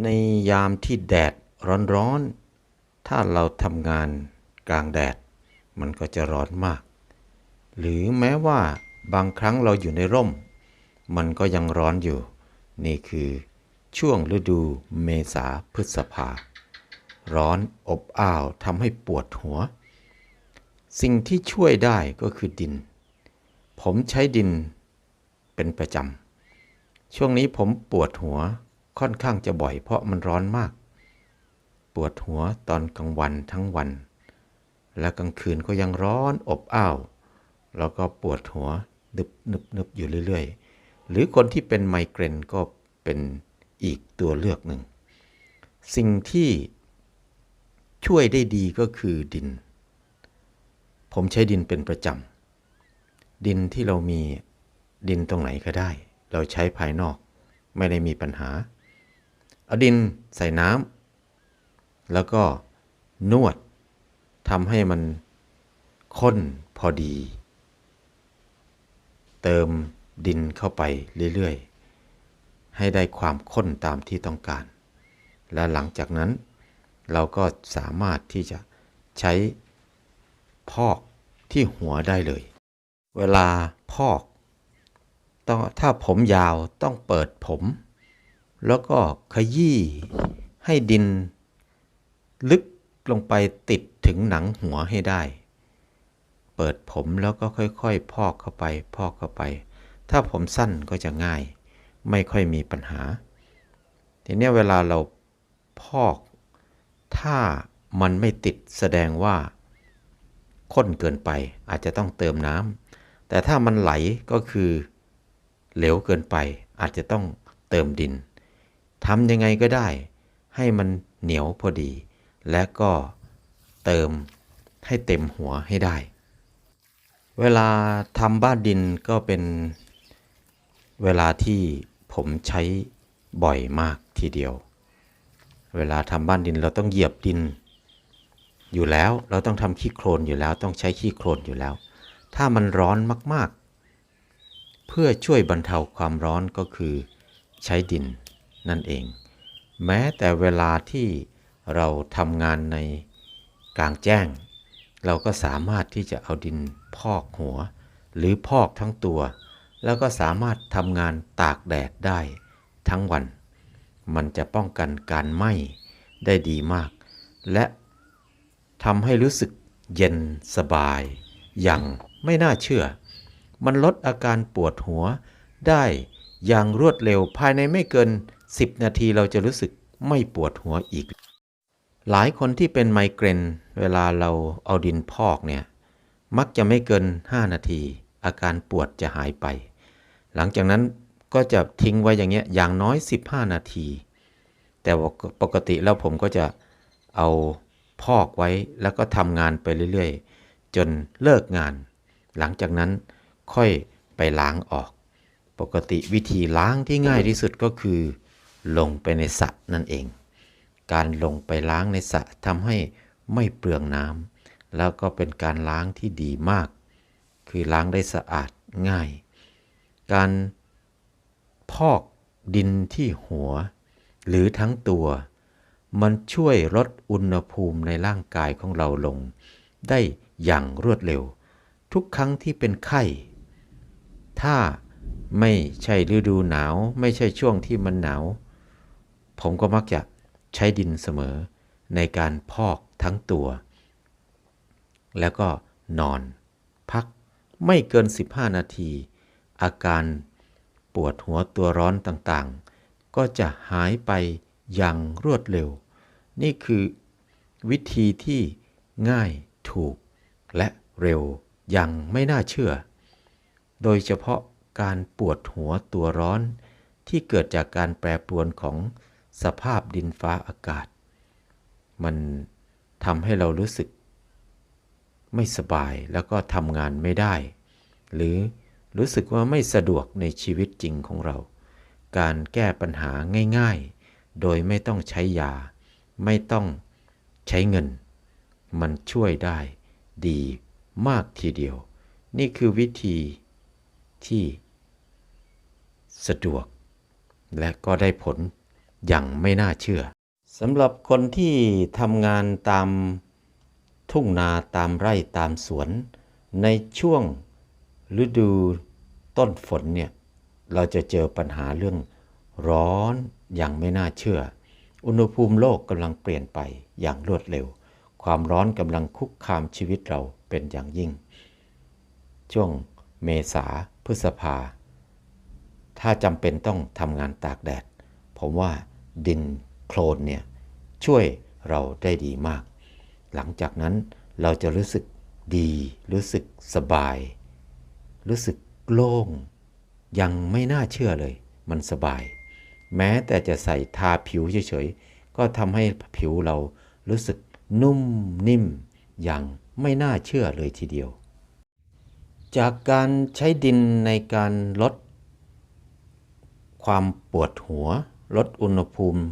ในยามที่แดดร้อนๆ ถ้าเราทำงานกลางแดด มันก็จะร้อนมาก หรือแม้ว่าบางครั้งเราอยู่ในร่ม มันก็ยังร้อนอยู่ นี่คือช่วงฤดูเมษาพฤษภา ร้อนอบอ้าวทำให้ปวดหัว สิ่งที่ช่วยได้ก็คือดิน ผมใช้ดินเป็นประจำ ช่วงนี้ผมปวดหัว ค่อนข้างจะบ่อยเพราะมันร้อนมาก ปวดหัวตอนกลางวันทั้งวัน และกลางคืนก็ยังร้อนอบอ้าว แล้วก็ปวดหัวนึบนึบนึบอยู่เรื่อยๆ หรือคนที่เป็นไมเกรนก็เป็นอีกตัวเลือกหนึ่ง สิ่งที่ช่วยได้ดีก็คือดิน ผมใช้ดินเป็นประจำ ดินที่เรามีดินตรงไหนก็ได้ เราใช้ภายนอกไม่ได้มีปัญหา เอาดินใส่น้ำแล้วก็นวดทำให้มันข้นพอดี เติมดินเข้าไปเรื่อยๆ ให้ได้ความข้นตามที่ต้องการ และหลังจากนั้นเราก็สามารถที่จะใช้พอกที่หัวได้เลย เวลาพอกต้องถ้าผมยาวต้องเปิดผม แล้วก็ขยี้ให้ดิน ลึกลงไปติดถึงหนังหัวให้ได้ เปิดผมแล้วก็ค่อยๆ พอกเข้าไป พอกเข้าไป ถ้าผมสั้นก็จะง่าย ไม่ค่อยมีปัญหา ทีนี้เวลาเราพอก ถ้ามันไม่ติดแสดงว่าข้นเกินไปอาจจะต้องเติมน้ำแต่ถ้ามันไหลก็คือเหลวเกินไปอาจจะต้องเติมดิน ทำยังไงก็ได้ ให้มันเหนียวพอดี และก็เติมให้เต็มหัวให้ได้ เวลาทำบ้านดินก็เป็นเวลาที่ผมใช้บ่อยมากทีเดียว เวลาทำบ้านดินเราต้องเหยียบดิน อยู่แล้วเราต้องทำขี้โคลนอยู่แล้ว ต้องใช้ขี้โคลนอยู่แล้ว ถ้ามันร้อนมากๆ เพื่อช่วยบรรเทาความร้อนก็คือใช้ดิน นั่นเอง แม้แต่เวลาที่เราทำงานในกลางแจ้ง เราก็สามารถที่จะเอาดินพอกหัว หรือพอกทั้งตัว แล้วก็สามารถทำงานตากแดดได้ทั้งวัน มันจะป้องกันการไหม้ได้ดีมาก และทำให้รู้สึกเย็นสบาย อย่างไม่น่าเชื่อ มันลดอาการปวดหัวได้อย่างรวดเร็วภายในไม่เกิน 10 นาทีเราจะรู้สึกไม่ปวดหัวอีก หลายคนที่เป็นไมเกรนเวลาเราเอาดินพอกเนี่ย มักจะไม่เกิน 5 นาที อาการปวดจะหายไป หลังจากนั้นก็จะทิ้งไว้อย่างเงี้ยอย่างน้อย 15 นาที แต่ปกติแล้วผมก็จะเอาพอกไว้แล้วก็ทำงานไปเรื่อยๆ จนเลิกงาน หลังจากนั้นค่อยไปล้างออก ปกติวิธีล้างที่ง่ายที่สุดก็คือ ลงไปในสระนั่นเอง การลงไปล้างในสระทำให้ไม่เปลืองน้ำแล้วก็เป็นการล้างที่ดีมาก คือล้างได้สะอาดง่าย การพอกดินที่หัว หรือทั้งตัว มันช่วยลดอุณหภูมิในร่างกายของเราลง ได้อย่างรวดเร็ว ทุกครั้งที่เป็นไข้ ถ้าไม่ใช่ฤดูหนาว ไม่ใช่ช่วงที่มันหนาว ผมก็มักจะใช้ดินเสมอในการพอกทั้งตัว แล้วก็นอน พักไม่เกิน 15 นาที อาการปวดหัวตัวร้อนต่างๆ ก็จะหายไปอย่างรวดเร็ว นี่คือวิธีที่ง่ายถูกและเร็วอย่างไม่น่าเชื่อ โดยเฉพาะการปวดหัวตัวร้อนที่เกิดจากการแปรปรวนของ สภาพดินฟ้าอากาศ มันทำให้เรารู้สึก ไม่สบายแล้วก็ทำงานไม่ได้ หรือรู้สึกว่าไม่สะดวกในชีวิตจริงของเรา การแก้ปัญหาง่ายๆ โดยไม่ต้องใช้ยา ไม่ต้องใช้เงิน มันช่วยได้ดีมากทีเดียว นี่คือวิธีที่สะดวกและก็ได้ผล อย่างไม่น่าเชื่อสำหรับคนที่ทำงานตามทุ่งนาตามไร่ตามสวน ในช่วงฤดูต้นฝนเนี่ยเราจะเจอปัญหาเรื่องร้อนอย่างไม่น่าเชื่อ อุณหภูมิโลกกำลังเปลี่ยนไปอย่างรวดเร็ว ความร้อนกำลังคุกคามชีวิตเราเป็นอย่างยิ่ง ช่วงเมษาพฤษภา ถ้าจำเป็นต้องทำงานตากแดด ผมว่า ดินโคลนเนี่ยช่วยเราได้ดีมาก หลังจากนั้นเราจะรู้สึกดี รู้สึกสบาย รู้สึกโล่ง ยังไม่น่าเชื่อเลย มันสบาย แม้แต่จะใส่ทาผิวเฉยๆ ก็ทำให้ผิวเรารู้สึกนุ่มนิ่ม อย่างไม่น่าเชื่อเลยทีเดียว จากการใช้ดินในการลดความปวดหัว ลดอุณหภูมิ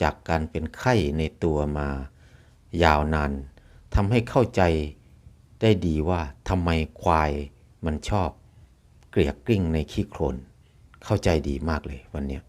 จากการเป็นไข้ในตัวมายาวนานทำให้เข้าใจได้ดีว่าทำไมควายมันชอบ เกลียกกลิ้งในขี้โคลนเข้าใจดีมากเลยวันนี้